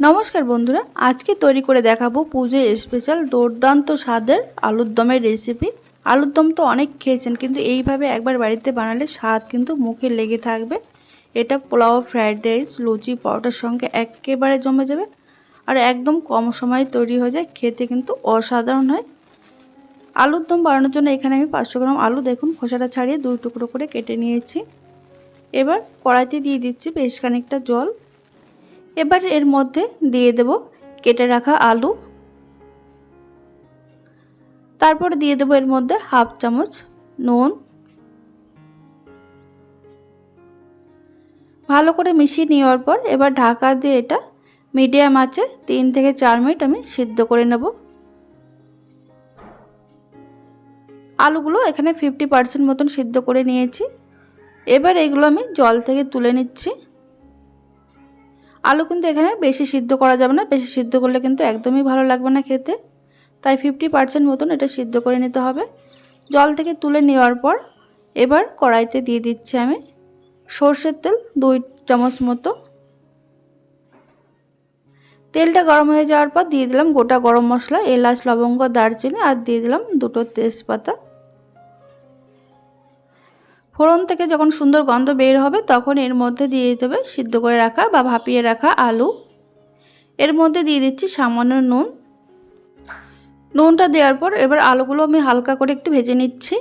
নমস্কার বন্ধুরা, আজকে তৈরি করে দেখাবো পুজোয় স্পেশাল দুর্দান্ত স্বাদের আলুর দমের রেসিপি আলুর দম তো অনেক খেয়েছেন, কিন্তু এইভাবে একবার বাড়িতে বানালে স্বাদ কিন্তু মুখে লেগে থাকবে। এটা পোলাও ফ্রায়েড রাইস লুচি, পরোটার সঙ্গে একেবারে জমে যাবে। আর একদম কম সময়ে তৈরি হয়ে যায়, খেতে কিন্তু অসাধারণ হয়। আলুর দম বানানোর জন্য এখানে আমি পাঁচশো গ্রাম আলু, দেখুন খোসাটা ছাড়িয়ে দুই টুকরো করে কেটে নিয়েছি। এবার কড়াইতে দিয়ে দিচ্ছি বেশ খানিকটা জল। এবার এর মধ্যে দিয়ে দেব কেটে রাখা আলু। তারপর দিয়ে দেব এর মধ্যে হাফ চামচ নুন। ভালো করে মিশিয়ে নেওয়ার পর এবার ঢাকা দিয়ে এটা মিডিয়াম আছে তিন থেকে চার মিনিট আমি সিদ্ধ করে নেব। আলুগুলো এখানে ফিফটি পার্সেন্ট মতন সিদ্ধ করে নিয়েছি। এবার এগুলো আমি জল থেকে তুলে নিচ্ছি। আলু কিন্তু এখানে বেশি সিদ্ধ করা যাবে না। বেশি সিদ্ধ করলে কিন্তু একদমই ভালো লাগবে না খেতে। তাই ফিফটি পার্সেন্ট মতন এটা সিদ্ধ করে নিতে হবে। জল থেকে তুলে নেওয়ার পর এবার কড়াইতে দিয়ে দিচ্ছি আমি সর্ষের তেল দুই চামচ মতো। তেলটা গরম হয়ে যাওয়ার পর দিয়ে দিলাম গোটা গরম মশলা, এলাচ, লবঙ্গ, দারচিনি আর দিয়ে দিলাম দুটো তেজপাতা। ফোড়ন থেকে যখন সুন্দর গন্ধ বের হবে, তখন এর মধ্যে দিয়ে দিতে হবে সিদ্ধ করে রাখা বা ভাপিয়ে রাখা আলু। এর মধ্যে দিয়ে দিচ্ছি সামান্য নুন। নুনটা দেওয়ার পর এবার আলুগুলো আমি হালকা করে একটু ভেজে নিচ্ছি।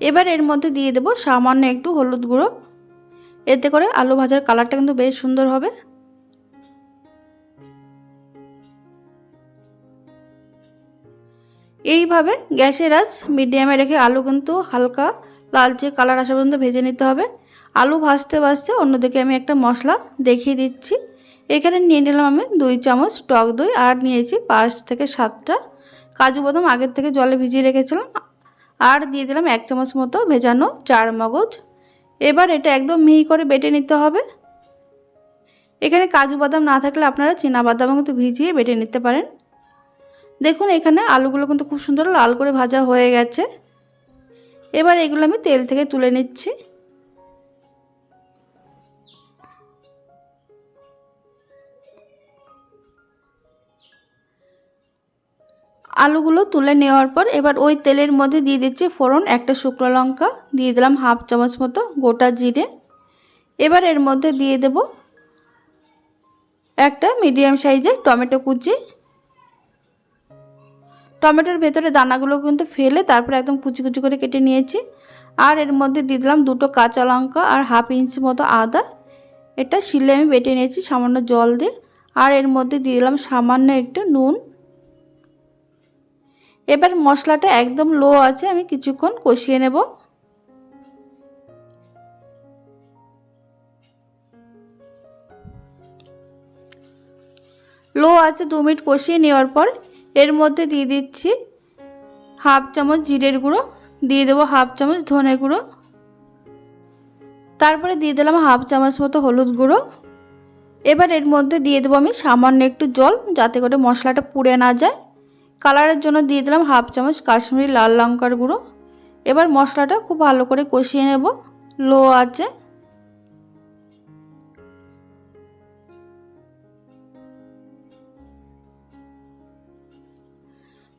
এবার এর মধ্যে দিয়ে দেব সামান্য একটু হলুদ গুঁড়ো। এতে করে আলু ভাজার কালারটা কিন্তু বেশ সুন্দর হবে। এইভাবে গ্যাসের আজ মিডিয়ামে রেখে আলু কিন্তু হালকা লালচে কালার আসা পর্যন্ত ভেজে নিতে হবে। আলু ভাজতে ভাজতে অন্যদিকে আমি একটা মশলা দেখিয়ে দিচ্ছি। এখানে নিয়ে নিলাম আমি দুই চামচ টক দই আর নিয়েছি পাঁচ থেকে সাতটা কাজু বাদাম। আগের থেকে জলে ভিজিয়ে রেখেছিলাম। আর দিয়ে দিলাম এক চামচ মতো ভেজানো চার মগজ। এবার এটা একদম মিহি করে বেটে নিতে হবে। এখানে কাজু বাদাম না থাকলে আপনারা চীনা বাদামও কিন্তু ভিজিয়ে বেটে নিতে পারেন। দেখুন, এখানে আলুগুলো কিন্তু খুব সুন্দর লাল করে ভাজা হয়ে গেছে। এবার এগুলো আমি তেল থেকে তুলে নিচ্ছি। আলুগুলো তুলে নেওয়ার পর এবার ওই তেলের মধ্যে দিয়ে দিচ্ছি ফোড়ন, একটা শুকনো লঙ্কা, দিয়ে দিলাম হাফ চামচ মতো গোটা জিরে। এবার এর মধ্যে দিয়ে দেব একটা মিডিয়াম সাইজের টমেটো কুচি। টমেটোর ভেতরে দানাগুলো কিন্তু ফেলে তারপরে একদম কুচি কুচি করে কেটে নিয়েছি। আর এর মধ্যে দিয়ে দিলাম দুটো কাঁচা লঙ্কা আর হাফ ইঞ্চি মতো আদা। এটা শিলে আমি বেটে নিয়েছি সামান্য জল দিয়ে। আর এর মধ্যে দিয়ে দিলাম সামান্য একটু নুন। এবার মশলাটা একদম লো আছে, আমি কিছুক্ষণ কষিয়ে নেব। লো আছে দু মিনিট কষিয়ে নেওয়ার পর এর মধ্যে দিয়ে দিচ্ছি হাফ চামচ জিরের গুঁড়ো, দিয়ে দেবো হাফ চামচ ধনে গুঁড়ো। তারপরে দিয়ে দিলাম হাফ চামচ মতো হলুদ গুঁড়ো। এবার এর মধ্যে দিয়ে দেবো আমি সামান্য একটু জল, যাতে করে মশলাটা পুড়ে না যায়। কালারের জন্য দিয়ে দিলাম হাফ চামচ কাশ্মীরি লাল লঙ্কার গুঁড়ো। এবার মশলাটা খুব ভালো করে কষিয়ে নেব, লো আছে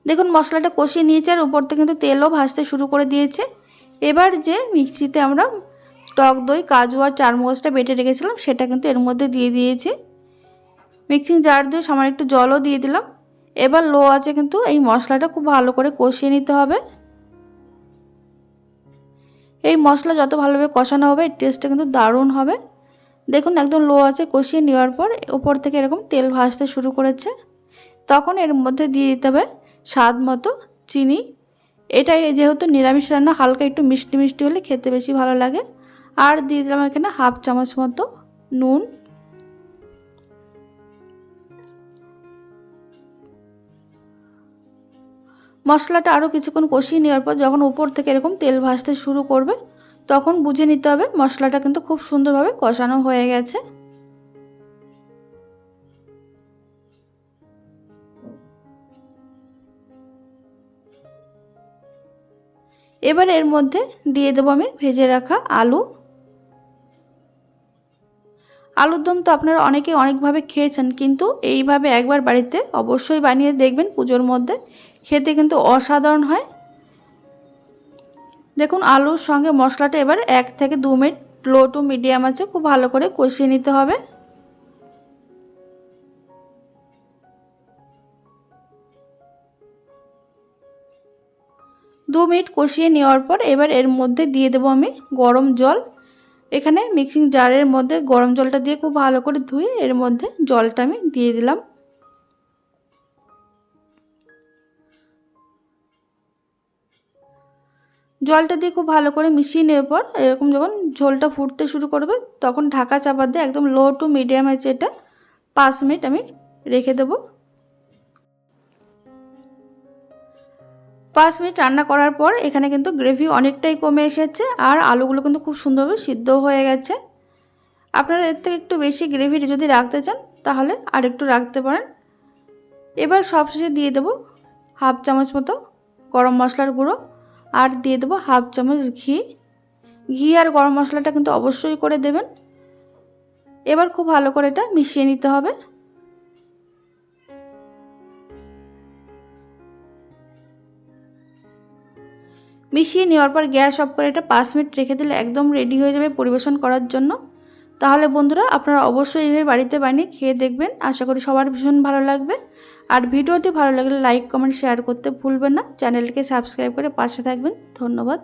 দেখুন, মশলাটা কষিয়ে নিয়েছে আর উপর থেকে কিন্তু তেলও ভাজতে শুরু করে দিয়েছে। এবার যে মিক্সিতে আমরা টক দই, কাজু আর চারমগজটা বেটে রেখেছিলাম, সেটা কিন্তু এর মধ্যে দিয়ে দিয়েছি। মিক্সিং জার দিয়ে সামান্য একটু জলও দিয়ে দিলাম। এবার লো আছে কিন্তু এই মশলাটা খুব ভালো করে কষিয়ে নিতে হবে। এই মশলা যত ভালোভাবে কষানো হবে, এর টেস্টটা কিন্তু দারুণ হবে। দেখুন, একদম লো আছে কষিয়ে নেওয়ার পর উপর থেকে এরকম তেল ভাজতে শুরু করেছে। তখন এর মধ্যে দিয়ে দিতে হবে স্বাদ মতো, চিনি। এটাই যেহেতু নিরামিষ রান্না, হালকা একটু মিষ্টি মিষ্টি হলে খেতে বেশি ভালো লাগে। আর দিয়ে দিলাম এখানে হাফ চামচ মতো নুন। মশলাটা আরও কিছুক্ষণ কষিয়ে নেওয়ার পর যখন উপর থেকে এরকম তেল ভাজতে শুরু করবে, তখন বুঝে নিতে হবে মশলাটা কিন্তু খুব সুন্দরভাবে কষানো হয়ে গেছে। এবার এর মধ্যে দিয়ে দেবো আমি ভেজে রাখা আলু। আলুর দম তো আপনারা অনেকে অনেকভাবে খেয়েছেন, কিন্তু এইভাবে একবার বাড়িতে অবশ্যই বানিয়ে দেখবেন পুজোর মধ্যে। খেতে কিন্তু অসাধারণ হয়। দেখুন, আলুর সঙ্গে মশলাটা এবার এক থেকে দু মিনিট লো টু মিডিয়াম আছে, খুব ভালো করে কষিয়ে নিতে হবে। দু মিনিট কষিয়ে নেওয়ার পর এবার এর মধ্যে দিয়ে দেবো আমি গরম জল। এখানে মিক্সিং জারের মধ্যে গরম জলটা দিয়ে খুব ভালো করে ধুয়ে এর মধ্যে জলটা আমি দিয়ে দিলাম। জলটা দিয়ে খুব ভালো করে মিশিয়ে নেওয়ার পর এরকম যখন ঝোলটা ফুটতে শুরু করবে তখন ঢাকা চাপা দিয়ে একদম লো টু মিডিয়াম আছে এটা, পাঁচ মিনিট আমি রেখে দেবো। পাঁচ মিনিট রান্না করার পর এখানে কিন্তু গ্রেভি অনেকটাই কমে এসেছে আর আলুগুলো কিন্তু খুব সুন্দরভাবে সিদ্ধ হয়ে গেছে। আপনারা এর থেকে একটু বেশি গ্রেভি যদি রাখতে চান, তাহলে আর একটু রাখতে পারেন। এবার সবশেষে দিয়ে দেবো হাফ চামচ মতো গরম মশলার গুঁড়ো আর দিয়ে দেবো হাফ চামচ ঘি। ঘি আর গরম মশলাটা কিন্তু অবশ্যই করে দেবেন। এবার খুব ভালো করে এটা মিশিয়ে নিতে হবে। মিশিয়ে নেওয়ার পর গ্যাস অফ করে এটা পাঁচ মিনিট রেখে দিলে একদম রেডি হয়ে যাবে পরিবেশন করার জন্য। তাহলে বন্ধুরা, আপনারা অবশ্যই এইভাবে বাড়িতে বানিয়ে খেয়ে দেখবেন। আশা করি সবার ভীষণ ভালো লাগবে। আর ভিডিওটি ভালো লাগলে লাইক কমেন্ট শেয়ার করতে ভুলবেন না। চ্যানেলকে সাবস্ক্রাইব করে পাশে থাকবেন। ধন্যবাদ।